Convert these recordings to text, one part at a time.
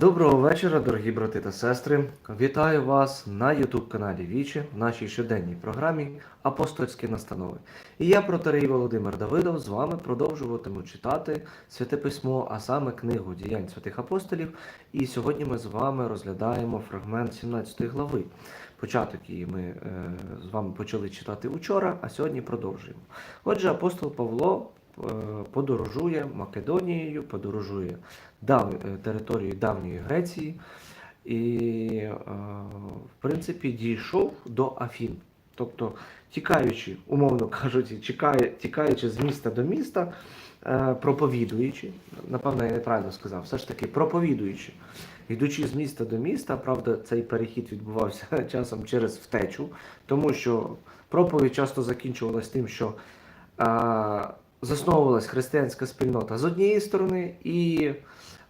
Доброго вечора, дорогі брати та сестри. Вітаю вас на YouTube каналі Вічі в нашій щоденній програмі Апостольські настанови. І я, протерей Володимир Давидов, з вами продовжуватиму читати Святе Письмо, а саме книгу діянь святих апостолів. І сьогодні ми з вами розглядаємо фрагмент 17 глави. Початок її ми е, з вами почали читати учора, а сьогодні продовжуємо. Отже, апостол Павло подорожує Македонією, подорожує дав, е, територією давньої Греції і, е, в принципі, дійшов до Афін. Тобто, тікаючи, умовно кажучи, тікає, тікаючи з міста до міста, е, проповідуючи, напевно, я неправильно сказав, все ж таки проповідуючи, йдучи з міста до міста, правда, цей перехід відбувався часом через втечу, тому що проповідь часто закінчувалась тим, що е, засновувалась християнська спільнота з однієї сторони, і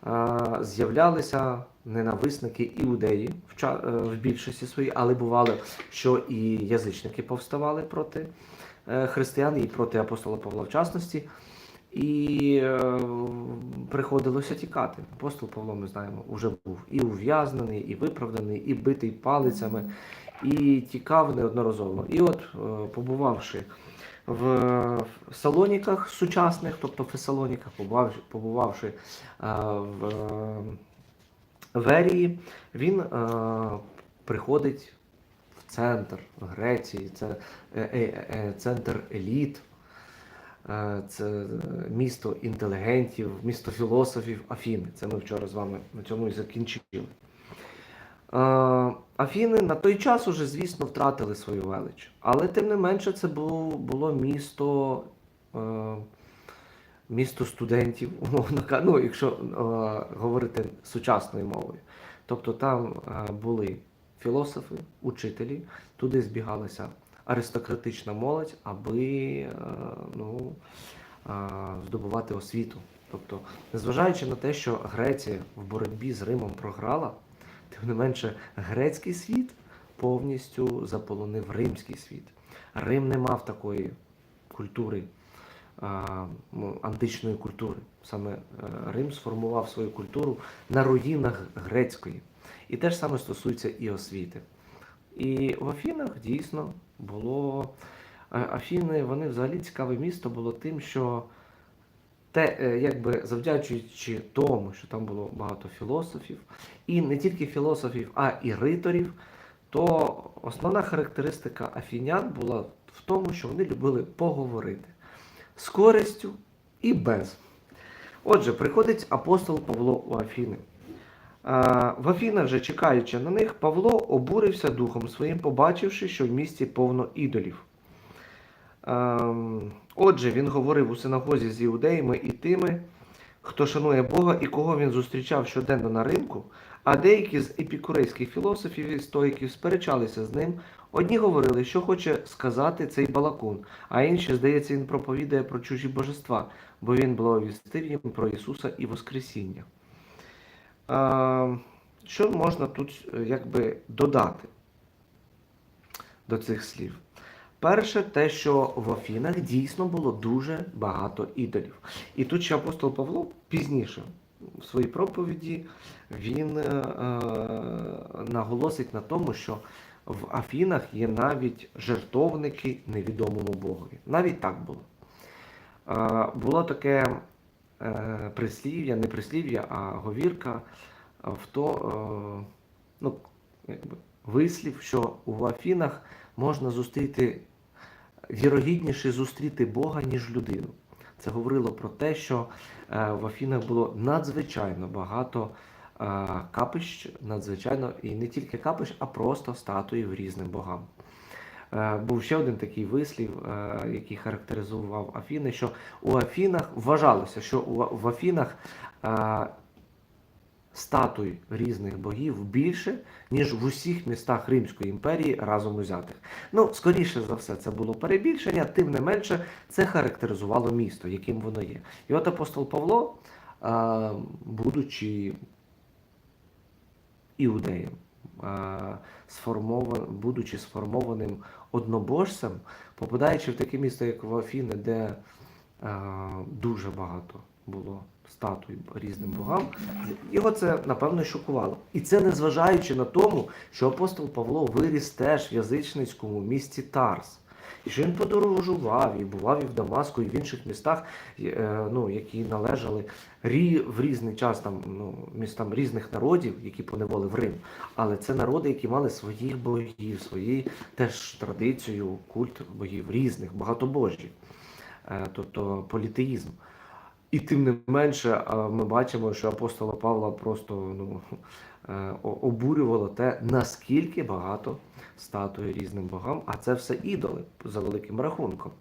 е, з'являлися ненависники іудеї е, в більшості своїй, але бувало, що і язичники повставали проти е, християн і проти апостола Павла в частності. І приходилося тікати. Апостол Павло, ми знаємо, вже був і ув'язнений, і виправданий, і битий палицями, і тікав неодноразово. І от, побувавши в Салоніках сучасних, тобто в Фесалоніках, побувавши, побувавши е, в е, Верії, він е, приходить в центр Греції, це центр еліт, це місто інтелігентів, місто філософів Афіни. Це ми вчора з вами на цьому і закінчили. Афіни на той час уже, звісно, втратили свою велич. Але тим не менше, це було, місто, е, місто студентів, умовно ну, якщо е, говорити сучасною мовою. Тобто там е, були філософи, учителі, туди збігалася аристократична молодь, аби ну, здобувати освіту. Тобто, незважаючи на те, що Греція в боротьбі з Римом програла, тим не менше, грецький світ повністю заполонив римський світ. Рим не мав такої культури, ну, античної культури. Саме е, Рим сформував свою культуру на руїнах грецької. І те ж саме стосується і освіти. І в Афінах дійсно було. е, Афіни, вони взагалі цікаве місто було тим, що те, е, якби завдячуючи тому, що там було багато філософів, і не тільки філософів, а і риторів, то основна характеристика афінян була в тому, що вони любили поговорити з користю і без. Отже, приходить апостол Павло у Афіни. В Афінах же, чекаючи на них, Павло обурився духом своїм, побачивши, що в місті повно ідолів. Ем, Отже, він говорив у синагозі з іудеями і тими, хто шанує Бога і кого він зустрічав щоденно на ринку, а деякі з епікурейських філософів і стоїків сперечалися з ним. Одні говорили, що хоче сказати цей балакун, а інші, здається, він проповідає про чужі божества, бо він благовістив їм про Ісуса і Воскресіння. Ем, Що можна тут е, якби додати до цих слів? Перше, те, що в Афінах дійсно було дуже багато ідолів. І тут ще апостол Павло пізніше в своїй проповіді він е, е, наголосить на тому, що в Афінах є навіть жертовники невідомому Богові. Навіть так було. Е, було таке е, прислів'я, не прислів'я, а говірка в то, е, ну, якби, вислів, що в Афінах можна зустріти вірогідніше зустріти Бога, ніж людину. Це говорило про те, що е, в Афінах було надзвичайно багато е, капищ, надзвичайно і не тільки капищ, а просто статуїв різним богам. Е, Був ще один такий вислів, який характеризував Афіни, що у Афінах вважалося, що в Афінах статуй різних богів більше, ніж в усіх містах Римської імперії разом узятих. Ну, скоріше за все, це було перебільшення, тим не менше, це характеризувало місто, яким воно є. І от апостол Павло, будучи іудеєм, будучи сформованим однобожцем, попадаючи в таке місто, як в Афіни, де дуже багато було статуй різним богам, його це напевно шокувало. І це незважаючи на тому, що апостол Павло виріс теж в язичницькому місті Тарс. І що він подорожував і бував і в Дамаску, і в інших містах, е, ну, які належали в різний час там, ну, містам різних народів, які поневолив Рим. Але це народи, які мали своїх богів, свої теж традицію, культ богів різних, багатобожі, Е, тобто політеїзм. І тим не менше, ми бачимо, що апостола Павла просто ну, е, обурювало те, наскільки багато статуї різним богам, а це все ідоли за великим рахунком.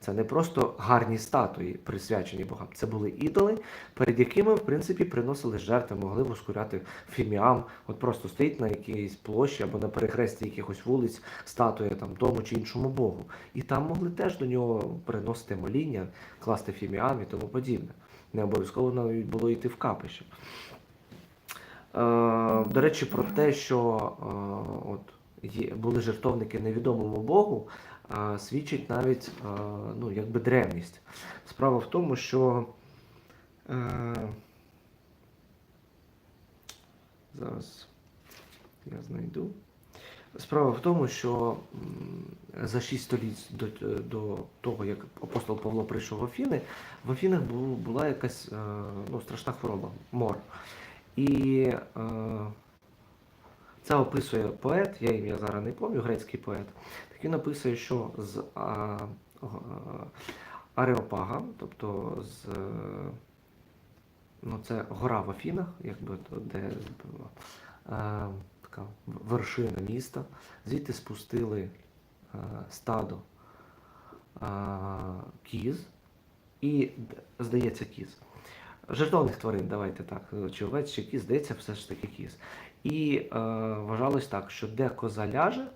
Це не просто гарні статуї, присвячені богам. Це були ідоли, перед якими, в принципі, приносили жертви, могли воскуряти фіміам. От просто стоїть на якійсь площі або на перехресті якихось вулиць статуя там тому чи іншому богу. І там могли теж до нього приносити моління, класти фіміам і тому подібне. Не обов'язково навіть було йти в капище. Е, до речі, про те, що е, от, є, були жертовники невідомому Богу, е, свідчить навіть е, ну, якби древність. Справа в тому, що е, зараз я знайду. Справа в тому, що за 6 століть до, до того, як апостол Павло прийшов в Афіни, в Афінах бу- була якась е, ну, страшна хвороба мор. І е, це описує поет, я ім'я зараз не пам'ятаю, грецький поет. Так він описує, що з а, Ареопага, тобто з е, ну, це гора в Афінах, якби де е, така вершина міста. Звідти спустили е, стадо е, кіз і, здається, кіз. Жертовних тварин, давайте так, чи овець, чи кіз, здається, все ж таки кіз. І е, вважалось так, що де коза ляже,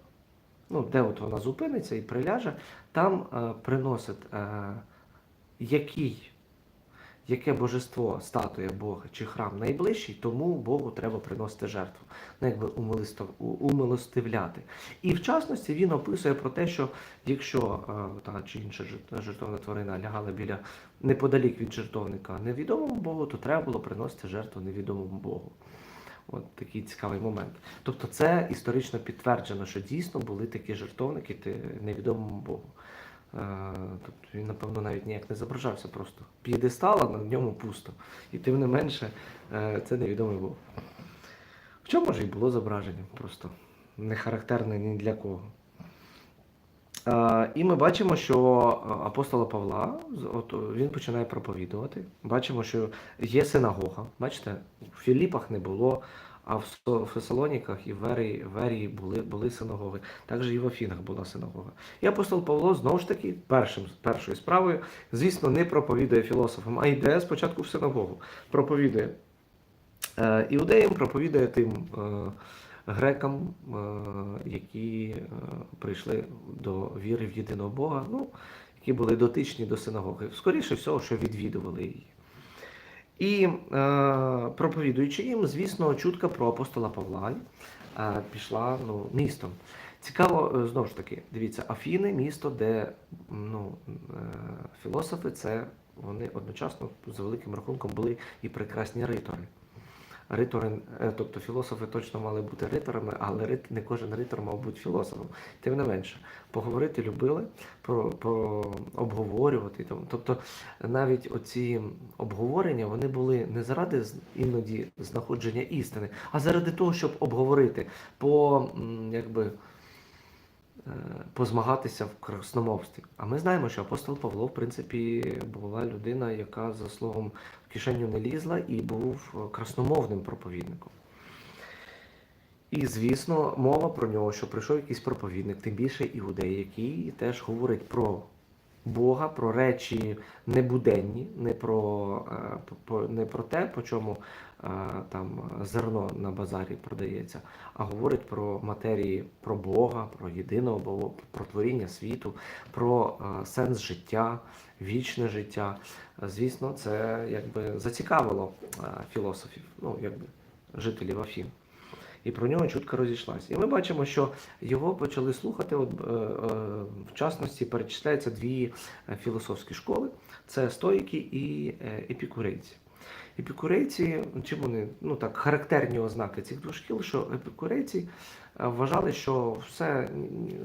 ну, де от вона зупиниться і приляже, там е, приносить е, який, яке божество, статуя Бога чи храм найближчий, тому Богу треба приносити жертву, ну, якби умилостивляти. І в частності він описує про те, що якщо е, та чи інша жер- жертовна тварина лягала біля неподалік від жертовника невідомому Богу, то треба було приносити жертву невідомому Богу. От такий цікавий момент. Тобто це історично підтверджено, що дійсно були такі жертовники невідомому Богу. Е, Тобто він, напевно, навіть ніяк не зображався просто. П'єдестал, а на ньому пусто. І тим не менше, е, це невідомий Бог. Хоча, може, і було зображення, просто не характерне ні для кого. Е, І ми бачимо, що апостола Павла, от він починає проповідувати. Бачимо, що є синагога. Бачите, в Філіпах не було, а в Фесалоніках і в Верії, Верії були, були синагоги. Також і в Афінах була синагога. І апостол Павло знову ж таки першим, першою справою, звісно, не проповідує філософам, а йде спочатку в синагогу. Проповідує е, іудеям, проповідує тим е, грекам, е, які е, прийшли до віри в єдиного Бога, ну, які були дотичні до синагоги. Скоріше всього, що відвідували її. І е, проповідуючи їм, звісно, чутка про апостола Павла е, пішла ну, містом. Цікаво, е, знову ж таки, дивіться, Афіни місто, де ну, е, філософи, це вони одночасно за великим рахунком були і прекрасні ритори. Ритори, е, тобто філософи точно мали бути риторами, але не кожен ритор мав бути філософом. Тим не менше, поговорити любили, про, про обговорювати. Тобто навіть оці обговорення вони були не заради іноді знаходження істини, а заради того, щоб обговорити, по якби. Е, Позмагатися в красномовстві. А ми знаємо, що апостол Павло, в принципі, була людина, яка за словом в кишеню не лізла і був красномовним проповідником. І, звісно, мова про нього, що прийшов якийсь проповідник, тим більше іудей, який теж говорить про Бога, про речі небуденні, не про, е, не про те, по чому е, там зерно на базарі продається, а говорить про матерії, про Бога, про єдиного Бога, про творіння світу, про е, сенс життя, вічне життя. Звісно, це якби зацікавило філософів, ну якби жителів Афін. І про нього чутка розійшлася. І ми бачимо, що його почали слухати. От, е, е, в частності перечисляються дві е, філософські школи: це стоїки і епікурейці. Епікурейці, чим вони, ну так, характерні ознаки цих двох шкіл, що епікурейці вважали, що все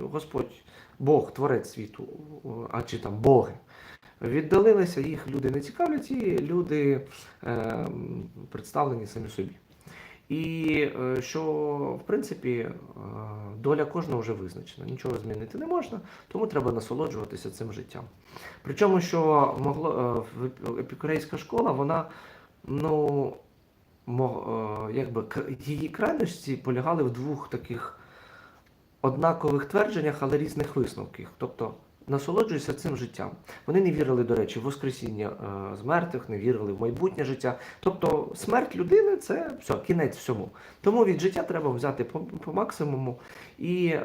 Господь, Бог, творець світу, а чи там Боги. Віддалилися, їх люди не цікавлять, і люди е, представлені самі собі. І е, що, в принципі, е, доля кожного вже визначена, нічого змінити не можна, тому треба насолоджуватися цим життям. Причому, що могло е, епікурейська школа, вона, ну, якби її крайності полягали в двох таких однакових твердженнях, але різних висновках. Тобто насолоджуйся цим життям. Вони не вірили, до речі, в Воскресіння е, з мертвих, не вірили в майбутнє життя. Тобто смерть людини це все, кінець всьому. Тому від життя треба взяти по, по максимуму і е,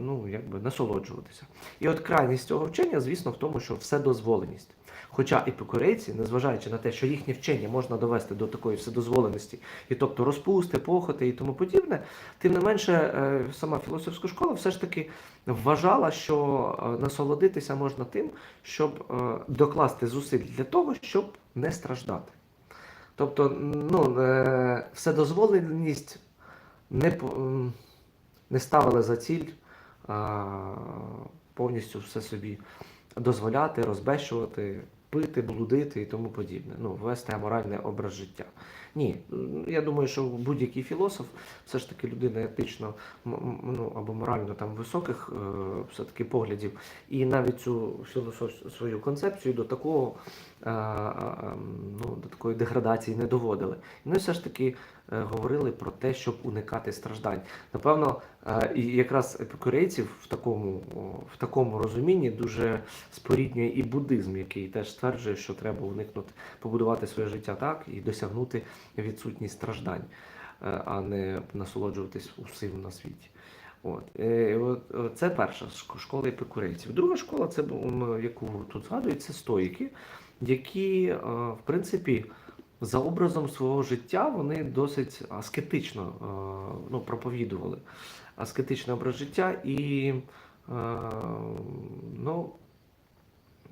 ну, якби насолоджуватися. І от крайність цього вчення, звісно, в тому, що все дозволеність. Хоча епікурейці, незважаючи на те, що їхнє вчення можна довести до такої вседозволеності, і тобто розпусти, похоти і тому подібне, тим не менше, е, сама філософська школа все ж таки вважала, що е, насолодитися можна тим, щоб е, докласти зусиль для того, щоб не страждати. Тобто, ну, е, вседозволеність не, не ставили за ціль повністю все собі дозволяти, розбещувати, пити, блудити і тому подібне. Ну, вести аморальний образ життя. Ні, я думаю, що будь-який філософ, все ж таки людина етично ну, або морально там високих е, все-таки поглядів, і навіть цю свою концепцію до такого е, е, ну, до такої деградації не доводили. Ну І все ж таки говорили про те, щоб уникати страждань. Напевно, е, і якраз епікурейців в такому, в такому розумінні дуже споріднює і буддизм, який теж стверджує, що треба уникнути, побудувати своє життя так і досягнути відсутність страждань, е, а не насолоджуватись усім на світі. От. Е, е, Це перша школа епікурейців. Друга школа, це яку тут згадують, це стоїки, які, е, в принципі, за образом свого життя вони досить аскетично е, ну, проповідували. Аскетичний образ життя і е, ну,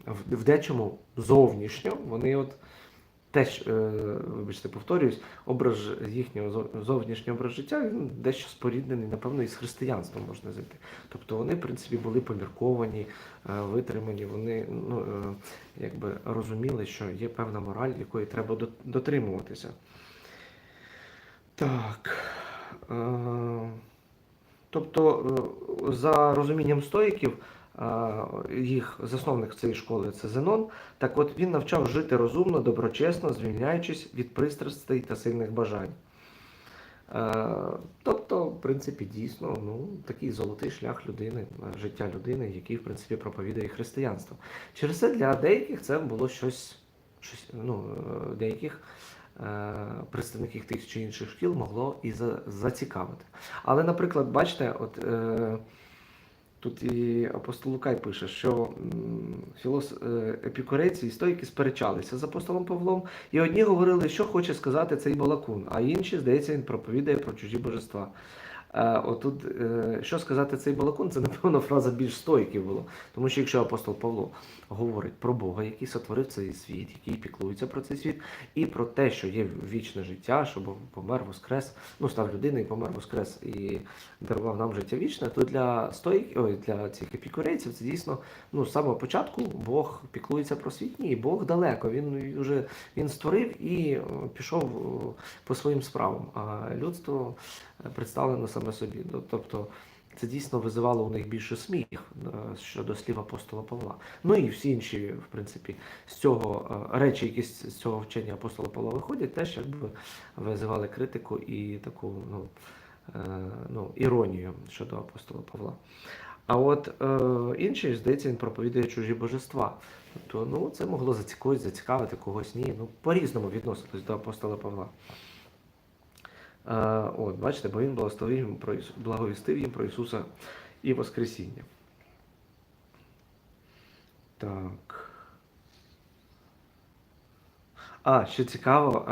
в, в дечому зовнішньо вони от теж, е, вибачте, повторююсь, образ їхнього зо- зовнішнього образ життя він дещо споріднений, напевно, із християнством можна зайти. Тобто вони, в принципі, були помірковані, е, витримані, вони ну, е, якби розуміли, що є певна мораль, якої треба дотримуватися. Так. Тобто, за розумінням стоїків, їх засновник цієї школи це Зенон. Так от він навчав жити розумно, доброчесно, звільняючись від пристрастей та сильних бажань. Тобто, в принципі, дійсно, ну, такий золотий шлях людини, життя людини, який, в принципі, проповідує християнство. Через це для деяких це було щось, щось ну, деяких е, представників тих чи інших шкіл могло і за- зацікавити. Але, наприклад, бачите, от е, тут і апостол Лукай пише, що філос, е, епікурейці і стойки сперечалися з апостолом Павлом, і одні говорили, що хоче сказати цей балакун, а інші, здається, він проповідає про чужі божества. Е, Отут, е, що сказати цей балакун, це напевно фраза більш стойків було. Тому що якщо апостол Павло говорить про Бога, який сотворив цей світ, який піклується про цей світ, і про те, що є вічне життя, що Бог помер, воскрес, ну став людиною, помер, воскрес і дарував нам життя вічне, то для стоїк, ой, для цих епікурейців це дійсно ну, з самого початку Бог піклується про світ. Ні, Бог далеко. Він вже він створив і е, пішов по своїм справам. А людство представлено саме собі. Ну, Тобто це дійсно визивало у них більше сміх е, щодо слів апостола Павла. Ну і всі інші, в принципі, з цього е, речі, які з цього вчення апостола Павла виходять, теж якби визивали критику і таку ну, е, ну, іронію щодо апостола Павла. А от е, інший, здається, він проповідує чужі божества. Тобто, ну, це могло зацікавити, зацікавити когось ні. Ну, по-різному відноситись до апостола Павла. От, бачите, бо він благословив їм благовістив їм про Ісуса і Воскресіння. Так. А, що цікаво,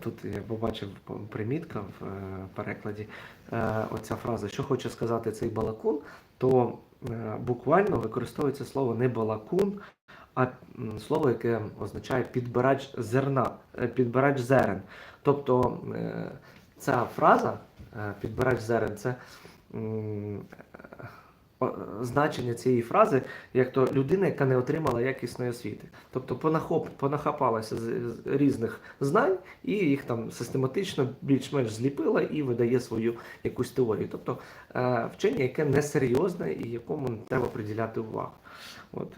тут я побачив примітка в е, перекладі. е, Оця фраза, що хоче сказати цей балакун, то е, буквально використовується слово не балакун, а слово, яке означає підбирач зерна, підбирач зерен. Тобто ця фраза е, підбирач зерен це е, значення цієї фрази, як то людина, яка не отримала якісної освіти. Тобто понахоп, понахапалася з, різних знань і їх там систематично більш-менш зліпила і видає свою якусь теорію. Тобто е, вчення, яке несерйозне і якому треба приділяти увагу. От,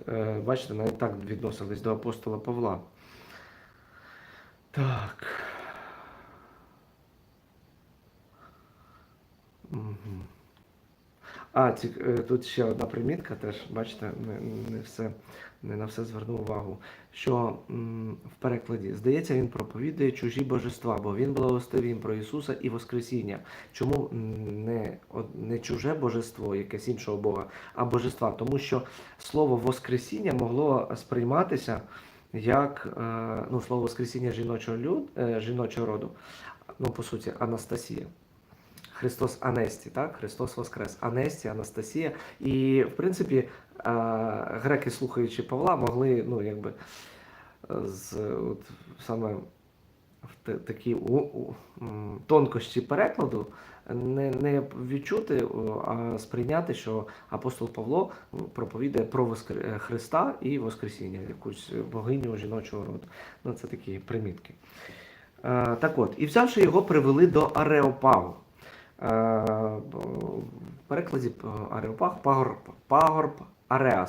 бачите, навіть так відносились до апостола Павла. Так. А, ці, е, тут ще одна примітка, теж, бачите, не, не, все, не на все звернув увагу. Що м, в перекладі, здається, він проповідує чужі божества, бо він благостив їм про Ісуса і Воскресіння. Чому не, не чуже божество, якесь іншого Бога, а божества? Тому що слово Воскресіння могло сприйматися як е, ну, слово Воскресіння жіночого, люд, е, жіночого роду, ну, по суті, Анастасія. Христос Анесті, так? Христос Воскрес. Анесті, Анастасія. І, в принципі, греки, слухаючи Павла, могли, ну, якби, з от, саме в та- такі у, у, тонкощі перекладу не, не відчути, а сприйняти, що апостол Павло проповідає про Воскр- Христа і Воскресіння, якусь богиню жіночого роду. Ну, це такі примітки. Так от, і взявши його, привели до Ареопагу. Е, в перекладі е, Ареопаг пагорб, пагорб Ареас.